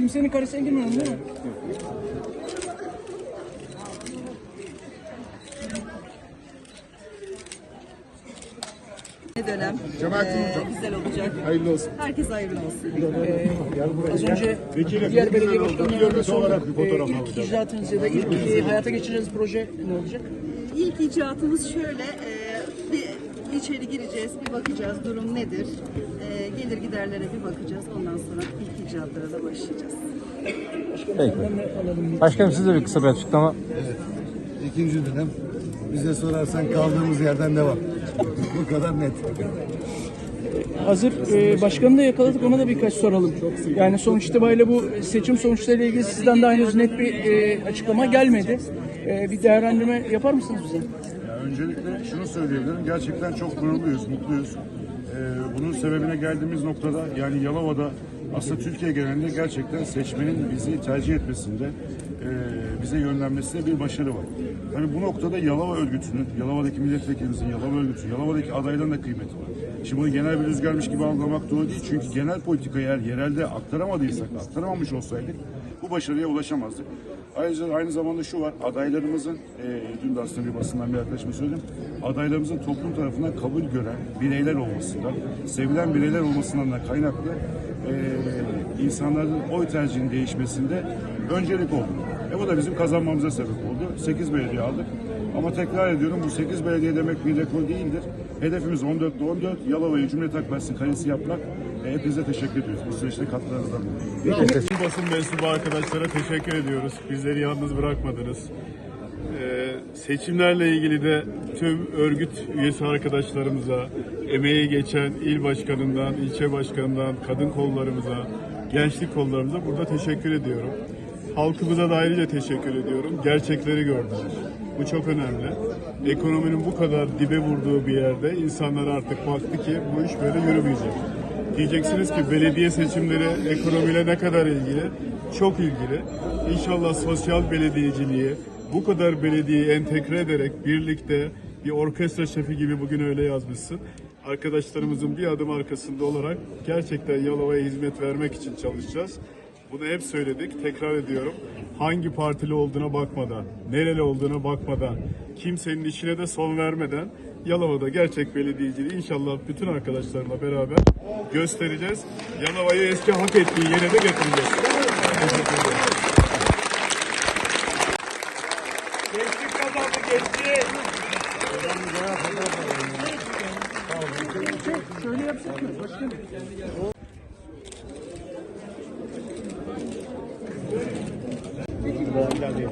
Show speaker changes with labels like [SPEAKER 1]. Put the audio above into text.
[SPEAKER 1] Kimsenin karesine girmiyorum değil mi?
[SPEAKER 2] dönem
[SPEAKER 3] Cemalettin
[SPEAKER 2] eee,
[SPEAKER 3] Hocam.
[SPEAKER 2] güzel olacak.
[SPEAKER 3] Hayırlı olsun.
[SPEAKER 2] Herkes hayırlı olsun.
[SPEAKER 1] Az önce
[SPEAKER 3] Vekilim,
[SPEAKER 1] diğer
[SPEAKER 3] ne
[SPEAKER 1] belediye
[SPEAKER 3] güzel oldu.
[SPEAKER 1] başkanlarına da
[SPEAKER 3] Görüntü olarak
[SPEAKER 1] sorduk.
[SPEAKER 3] bir
[SPEAKER 1] Ee,
[SPEAKER 3] fotoğraf
[SPEAKER 1] İlk
[SPEAKER 3] alacağız.
[SPEAKER 1] icraatınız ya da ilk e, hayata geçireceğiniz proje ne olacak?
[SPEAKER 2] İlk icraatımız şöyle, bir içeri gireceğiz, bir bakacağız durum nedir. Eee, gelir giderlere bir bakacağız. Ondan sonra ilk icraatlara da başlayacağız.
[SPEAKER 4] Peki. Başkanım size bir kısa bir açıklama.
[SPEAKER 3] İkinci dönem. Bize sorarsan kaldığımız yerden devam. Bu kadar net.
[SPEAKER 1] Hazır e, başkanı da yakaladık ona da birkaç soralım. Yani sonuç itibariyle bu seçim sonuçlarıyla ilgili sizden daha henüz net bir e, açıklama gelmedi. E, bir değerlendirme yapar mısınız bize?
[SPEAKER 5] Öncelikle şunu söyleyebilirim. Gerçekten çok gururluyuz, mutluyuz. Ee, bunun sebebine geldiğimiz noktada yani Yalova'da aslında Türkiye genelinde gerçekten seçmenin bizi tercih etmesinde e, bize yönlenmesinde bir başarı var. Hani bu noktada Yalova örgütünün, Yalova'daki milletvekilimizin, Yalova örgütü, Yalova'daki adayların da kıymeti var. Şimdi bunu genel bir rüzgarmış gibi algılamak doğru değil. Çünkü genel politikayı eğer yerelde aktaramadıysak, aktaramamış olsaydık bu başarıya ulaşamazdık. Ayrıca aynı zamanda şu var, adaylarımızın, e, dün de aslında bir basından bir arkadaşıma söyledim, adaylarımızın toplum tarafından kabul gören bireyler olmasından, sevilen bireyler olmasından da kaynaklı e, insanların oy tercihinin değişmesinde öncelik oldu. E bu da bizim kazanmamıza sebep oldu. 8 belediye aldık. Ama tekrar ediyorum bu 8 belediye demek bir rekor değildir. Hedefimiz 14'te 14. Yalova'yı Cumhuriyet Halk Partisi'nin kalesi yapmak. E, hepinize teşekkür ediyoruz. Bu süreçte katkılarınızdan dolayı.
[SPEAKER 6] Basın mensubu arkadaşlara teşekkür ediyoruz. Bizleri yalnız bırakmadınız. Ee, seçimlerle ilgili de tüm örgüt üyesi arkadaşlarımıza, emeği geçen il başkanından, ilçe başkanından, kadın kollarımıza, gençlik kollarımıza burada teşekkür ediyorum. Halkımıza da ayrıca teşekkür ediyorum. Gerçekleri gördüler. Bu çok önemli. Ekonominin bu kadar dibe vurduğu bir yerde insanlar artık baktı ki bu iş böyle yürümeyecek. Diyeceksiniz ki belediye seçimleri ekonomiyle ne kadar ilgili? Çok ilgili. İnşallah sosyal belediyeciliği bu kadar belediyeyi entegre ederek birlikte bir orkestra şefi gibi bugün öyle yazmışsın. Arkadaşlarımızın bir adım arkasında olarak gerçekten Yalova'ya hizmet vermek için çalışacağız. Bunu hep söyledik, tekrar ediyorum. Hangi partili olduğuna bakmadan, nereli olduğuna bakmadan, kimsenin işine de son vermeden Yalova'da gerçek belediyeciliği inşallah bütün arkadaşlarımla beraber göstereceğiz. Yalova'yı eski hak ettiği yere de getireceğiz. Gençlik kazandı gençlik.
[SPEAKER 1] Şöyle yapsak mı? ਚੱਲਦੇ